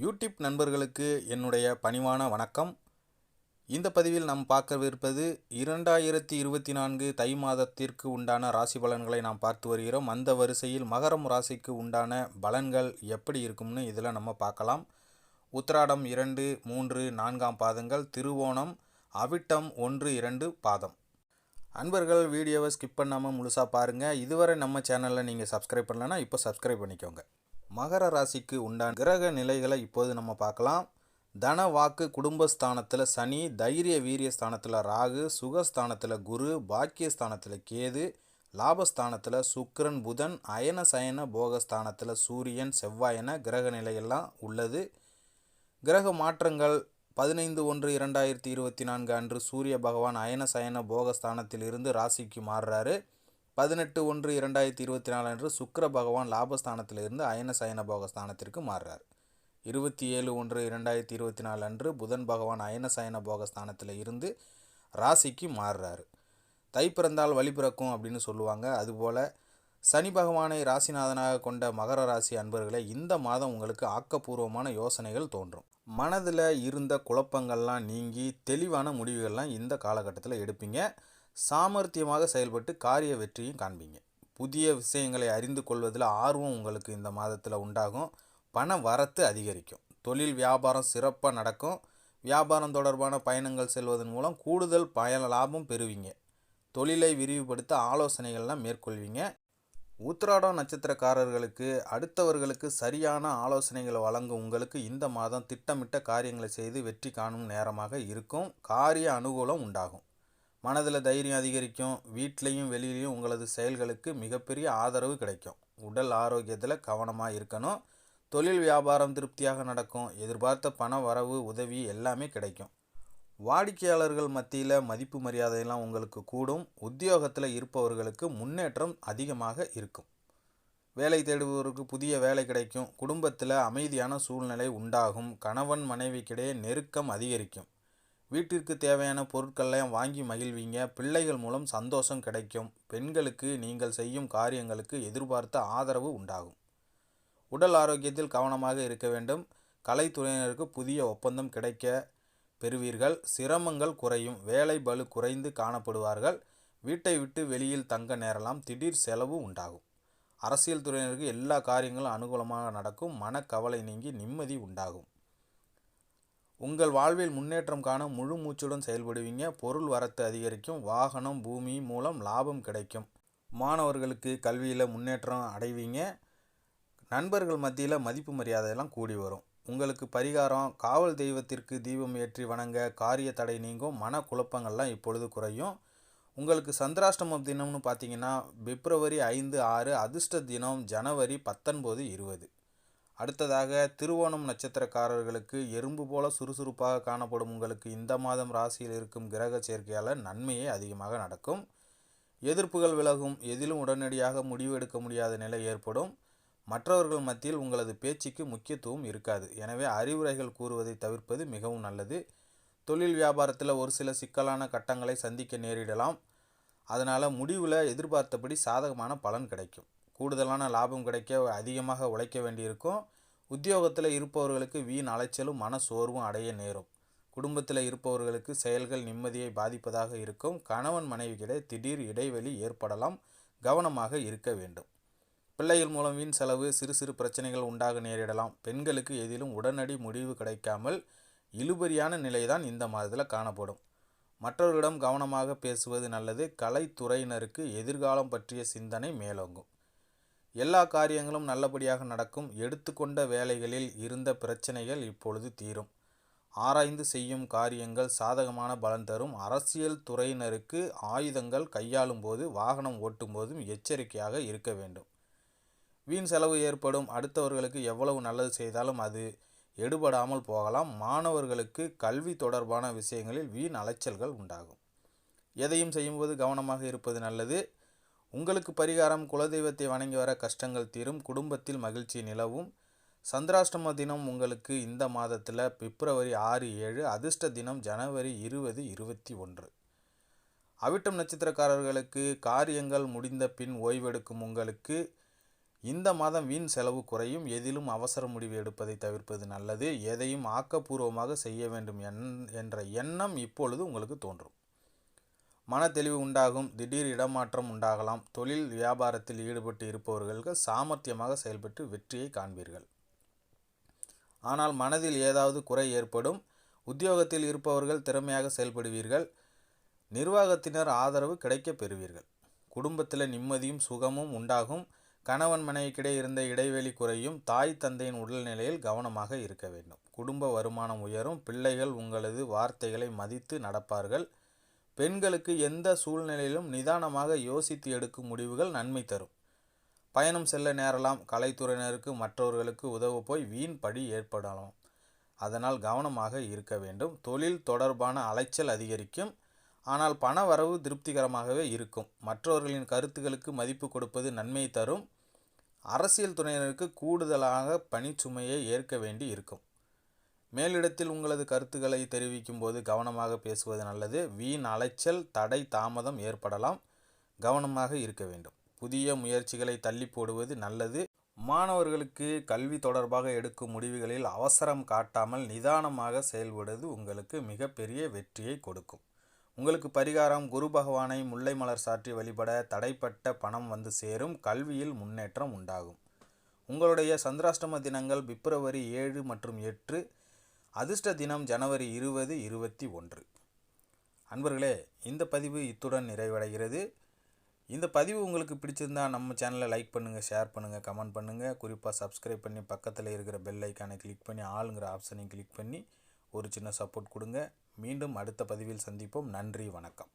YouTube நண்பர்களுக்கு என்னுடைய பணிவான வணக்கம். இந்த பதிவில் நாம் பார்க்கவிருப்பது இரண்டாயிரத்தி இருபத்தி நான்கு தை மாதத்திற்கு உண்டான ராசி பலன்களை நாம் பார்த்து வருகிறோம். அந்த வரிசையில் மகரம் ராசிக்கு உண்டான பலன்கள் எப்படி இருக்கும்னு இதில் நம்ம பார்க்கலாம். உத்திராடம் இரண்டு மூன்று நான்காம் பாதங்கள் திருவோணம் அவிட்டம் ஒன்று இரண்டு பாதம். அன்பர்கள் வீடியோவை ஸ்கிப் பண்ணாமல் முழுசாக பாருங்கள் இதுவரை நம்ம சேனலில் நீங்கள் சப்ஸ்கிரைப் பண்ணலன்னா இப்போ சப்ஸ்கிரைப் பண்ணிக்கோங்க. மகர ராசிக்கு உண்டான கிரக நிலைகளை இப்போது நம்ம பார்க்கலாம். தன வாக்கு குடும்பஸ்தானத்தில் சனி தைரிய வீரிய ஸ்தானத்தில் ராகு சுகஸ்தானத்தில் குரு பாக்கியஸ்தானத்தில் கேது லாபஸ்தானத்தில் சுக்கரன் புதன் அயன சயன போகஸ்தானத்தில் சூரியன் செவ்வாயன கிரக நிலையெல்லாம் உள்ளது. கிரக மாற்றங்கள் பதினைந்து ஒன்று இரண்டாயிரத்தி இருபத்தி நான்கு அன்று சூரிய பகவான் அயன சயன போகஸ்தானத்தில் இருந்து ராசிக்கு மாறுறாரு. பதினெட்டு ஒன்று இரண்டாயிரத்தி இருபத்தி நாலு அன்று சுக்கர பகவான் லாபஸ்தானத்தில் இருந்து அயன சயன போகஸ்தானத்திற்கு மாறுறார். இருபத்தி ஏழு ஒன்று இரண்டாயிரத்தி இருபத்தி நாலு அன்று புதன் பகவான் அயன சயன போகஸ்தானத்தில் இருந்து ராசிக்கு மாறுறாரு. தை பிறந்தால் வழி பிறக்கும் அப்படின்னு சொல்லுவாங்க. அதுபோல் சனி பகவானை ராசிநாதனாக கொண்ட மகர ராசி அன்பர்களே இந்த மாதம் உங்களுக்கு ஆக்கப்பூர்வமான யோசனைகள் தோன்றும். மனதில் இருந்த குழப்பங்கள்லாம் நீங்கி தெளிவான முடிவுகள்லாம் இந்த காலகட்டத்தில் எடுப்பீங்க. சாமர்த்தியமாக செயல்பட்டு காரிய வெற்றியும் காண்பீங்க. புதிய விஷயங்களை அறிந்து கொள்வதில் ஆர்வம் உங்களுக்கு இந்த மாதத்தில் உண்டாகும். பண வரத்து அதிகரிக்கும். தொழில் வியாபாரம் சிறப்பாக நடக்கும். வியாபாரம் தொடர்பான பயணங்கள் செல்வதன் மூலம் கூடுதல் பயன லாபம் பெறுவீங்க. தொழிலை விரிவுபடுத்த ஆலோசனைகள்லாம் மேற்கொள்வீங்க. உத்திராடம் நட்சத்திரக்காரர்களுக்கு அடுத்தவர்களுக்கு சரியான ஆலோசனைகளை வழங்கும் உங்களுக்கு இந்த மாதம் திட்டமிட்ட காரியங்களை செய்து வெற்றி காணும் நேரமாக இருக்கும். காரிய அனுகூலம் உண்டாகும். மனதில் தைரியம் அதிகரிக்கும் வீட்லேயும் வெளியிலையும் உங்களது செயல்களுக்கு மிகப்பெரிய ஆதரவு கிடைக்கும். உடல் ஆரோக்கியத்தில் கவனமாக இருக்கணும். தொழில் வியாபாரம் திருப்தியாக நடக்கும். எதிர்பார்த்த பண வரவு உதவி எல்லாமே கிடைக்கும். வாடிக்கையாளர்கள் மத்தியில் மதிப்பு மரியாதையெல்லாம் உங்களுக்கு கூடும். உத்தியோகத்தில் இருப்பவர்களுக்கு முன்னேற்றம் அதிகமாக இருக்கும். வேலை தேடுபவருக்கு புதிய வேலை கிடைக்கும். குடும்பத்தில் அமைதியான சூழ்நிலை உண்டாகும். கணவன் மனைவிக்கிடையே நெருக்கம் அதிகரிக்கும். வீட்டிற்கு தேவையான பொருட்கள்லாம் வாங்கி மகிழ்வீங்க. பிள்ளைகள் மூலம் சந்தோஷம் கிடைக்கும். பெண்களுக்கு நீங்கள் செய்யும் காரியங்களுக்கு எதிர்பார்த்த ஆதரவு உண்டாகும். உடல் ஆரோக்கியத்தில் கவனமாக இருக்க வேண்டும். கலைத்துறையினருக்கு புதிய ஒப்பந்தம் கிடைக்க பெறுவீர்கள். சிரமங்கள் குறையும். வேலை பலு குறைந்து காணப்படுவார்கள். வீட்டை விட்டு வெளியில் தங்க நேரலாம். திடீர் செலவு உண்டாகும். அரசியல் துறையினருக்கு எல்லா காரியங்களும் அனுகூலமாக நடக்கும். மனக்கவலை நீங்கி நிம்மதி உண்டாகும். உங்கள் வாழ்வில் முன்னேற்றம் காண முழு மூச்சுடன் செயல்படுவீங்க. பொருள் வரத்து அதிகரிக்கும். வாகனம் பூமி மூலம் லாபம் கிடைக்கும். மாணவர்களுக்கு கல்வியில் முன்னேற்றம் அடைவீங்க. நண்பர்கள் மத்தியில் மதிப்பு மரியாதையெல்லாம் கூடி வரும். உங்களுக்கு பரிகாரம் காவல் தெய்வத்திற்கு தீபம் ஏற்றி வணங்க காரிய தடை நீங்கும் மன குழப்பங்கள்லாம் இப்பொழுது குறையும். உங்களுக்கு சந்திராஷ்டமம் தினம்னு பார்த்தீங்கன்னா பிப்ரவரி ஐந்து ஆறு அதிர்ஷ்ட தினம் ஜனவரி பத்தொன்பது இருபது. அடுத்ததாக திருவோணம் நட்சத்திரக்காரர்களுக்கு எறும்பு போல சுறுசுறுப்பாக காணப்படும் உங்களுக்கு இந்த மாதம் ராசியில் இருக்கும் கிரக சேர்க்கையால் நன்மையே அதிகமாக நடக்கும். எதிர்ப்புகள் விலகும் எதிலும் உடனடியாக முடிவு எடுக்க முடியாத நிலை ஏற்படும். மற்றவர்கள் மத்தியில் உங்களது பேச்சுக்கு முக்கியத்துவம் இருக்காது. எனவே அறிவுரைகள் கூறுவதை தவிர்ப்பது மிகவும் நல்லது. தொழில் வியாபாரத்தில் ஒரு சில சிக்கலான கட்டங்களை சந்திக்க நேரிடலாம். அதனால் முடிவில் எதிர்பார்த்தபடி சாதகமான பலன் கிடைக்கும். கூடுதலான லாபம் கிடைக்க அதிகமாக உழைக்க வேண்டியிருக்கும். உத்தியோகத்தில் இருப்பவர்களுக்கு வீண் அலைச்சலும் மன சோர்வும் அடைய நேரும். குடும்பத்தில் இருப்பவர்களுக்கு செயல்கள் நிம்மதியை பாதிப்பதாக இருக்கும். கணவன் மனைவிக்கிடையே திடீர் இடைவெளி ஏற்படலாம். கவனமாக இருக்க வேண்டும். பிள்ளைகள் மூலம் வீண் செலவு சிறு சிறு பிரச்சனைகள் உண்டாக நேரிடலாம். பெண்களுக்கு எதிலும் உடனடி முடிவு கிடைக்காமல் இழுபறியான நிலைதான் இந்த மாதத்தில் காணப்படும். மற்றவர்களிடம் கவனமாக பேசுவது நல்லது. கலைத்துறையினருக்கு எதிர்காலம் பற்றிய சிந்தனை மேலோங்கும். எல்லா காரியங்களும் நல்லபடியாக நடக்கும். எடுத்துக்கொண்ட வேலைகளில் இருந்த பிரச்சனைகள் இப்பொழுது தீரும். ஆராய்ந்து செய்யும் காரியங்கள் சாதகமான பலன் தரும். அரசியல் துறையினருக்கு ஆயுதங்கள் கையாளும் போது வாகனம் ஓட்டும் போதும் எச்சரிக்கையாக இருக்க வேண்டும். வீண் செலவு ஏற்படும். அடுத்தவர்களுக்கு எவ்வளவு நல்லது செய்தாலும் அது எடுபடாமல் போகலாம். மாணவர்களுக்கு கல்வி தொடர்பான விஷயங்களில் வீண் அலைச்சல்கள் உண்டாகும். எதையும் செய்யும்போது கவனமாக இருப்பது நல்லது. உங்களுக்கு பரிகாரம் குலதெய்வத்தை வணங்கி வர கஷ்டங்கள் தீரும் குடும்பத்தில் மகிழ்ச்சி நிலவும். சந்திராஷ்டம தினம் உங்களுக்கு இந்த மாதத்தில் பிப்ரவரி ஆறு ஏழு அதிர்ஷ்ட தினம் ஜனவரி இருபது இருபத்தி ஒன்று. அவிட்டம் நட்சத்திரக்காரர்களுக்கு காரியங்கள் முடிந்த பின் ஓய்வெடுக்கும் உங்களுக்கு இந்த மாதம் வீண் செலவு குறையும். எதிலும் அவசர முடிவு எடுப்பதை தவிர்ப்பது நல்லது. எதையும் ஆக்கப்பூர்வமாக செய்ய வேண்டும் என்ற எண்ணம் இப்பொழுது உங்களுக்கு தோன்றும். மன தெளிவு உண்டாகும் திடீர் இடமாற்றம் உண்டாகலாம். தொழில் வியாபாரத்தில் ஈடுபட்டு இருப்பவர்களுக்கு சாமர்த்தியமாக செயல்பட்டு வெற்றியை காண்பீர்கள். ஆனால் மனதில் ஏதாவது குறை ஏற்படும் உத்தியோகத்தில் இருப்பவர்கள் திறமையாக செயல்படுவீர்கள் நிர்வாகத்தினர் ஆதரவு கிடைக்கப் பெறுவீர்கள். குடும்பத்தில் நிம்மதியும் சுகமும் உண்டாகும் கணவன் மனைவிக்கிடையே இருந்த இடைவெளி குறையும் தாய் தந்தையின் உடல்நிலையில் கவனமாக இருக்க வேண்டும். குடும்ப வருமானம் உயரும் பிள்ளைகள் உங்களது வார்த்தைகளை மதித்து நடப்பார்கள். பெண்களுக்கு எந்த சூழ்நிலையிலும் நிதானமாக யோசித்து எடுக்கும் முடிவுகள் நன்மை தரும். பயணம் செல்ல நேரலாம் கலைத்துறையினருக்கு மற்றவர்களுக்கு உதவ போய் வீண் படி ஏற்படலாம். அதனால் கவனமாக இருக்க வேண்டும். தொழில் தொடர்பான அலைச்சல் அதிகரிக்கும். ஆனால் பண வரவு திருப்திகரமாகவே இருக்கும். மற்றவர்களின் கருத்துக்களுக்கு மதிப்பு கொடுப்பது நன்மை தரும். அரசியல் துறையினருக்கு கூடுதலாக பணிச்சுமையை ஏற்க வேண்டி இருக்கும். மேலிடத்தில் உங்களது கருத்துக்களை தெரிவிக்கும் போது கவனமாக பேசுவது நல்லது. வீண் அலைச்சல் தடை தாமதம் ஏற்படலாம். கவனமாக இருக்க வேண்டும். புதிய முயற்சிகளை தள்ளி போடுவது நல்லது. மாணவர்களுக்கு கல்வி தொடர்பாக எடுக்கும் முடிவுகளில் அவசரம் காட்டாமல் நிதானமாக செயல்படுவது உங்களுக்கு மிகப்பெரிய வெற்றியை கொடுக்கும். உங்களுக்கு பரிகாரம் குரு பகவானை முல்லை மலர் சாற்றி வழிபட தடைப்பட்ட பணம் வந்து சேரும். கல்வியில் முன்னேற்றம் உண்டாகும். உங்களுடைய சந்திராஷ்டம தினங்கள் பிப்ரவரி ஏழு மற்றும் எட்டு அதிர்ஷ்ட தினம் ஜனவரி இருபது இருபத்தி ஒன்று. அன்பர்களே இந்த பதிவு இத்துடன் நிறைவடைகிறது. இந்த பதிவு உங்களுக்கு பிடிச்சிருந்தா நம்ம சேனலை லைக் பண்ணுங்கள் ஷேர் பண்ணுங்கள் கமெண்ட் பண்ணுங்கள் குறிப்பாக சப்ஸ்கிரைப் பண்ணி பக்கத்தில் இருக்கிற பெல் ஐக்கானை கிளிக் பண்ணி ஆளுங்கிற ஆப்ஷனையும் கிளிக் பண்ணி ஒரு சின்ன சப்போர்ட் கொடுங்க. மீண்டும் அடுத்த பதிவில் சந்திப்போம். நன்றி வணக்கம்.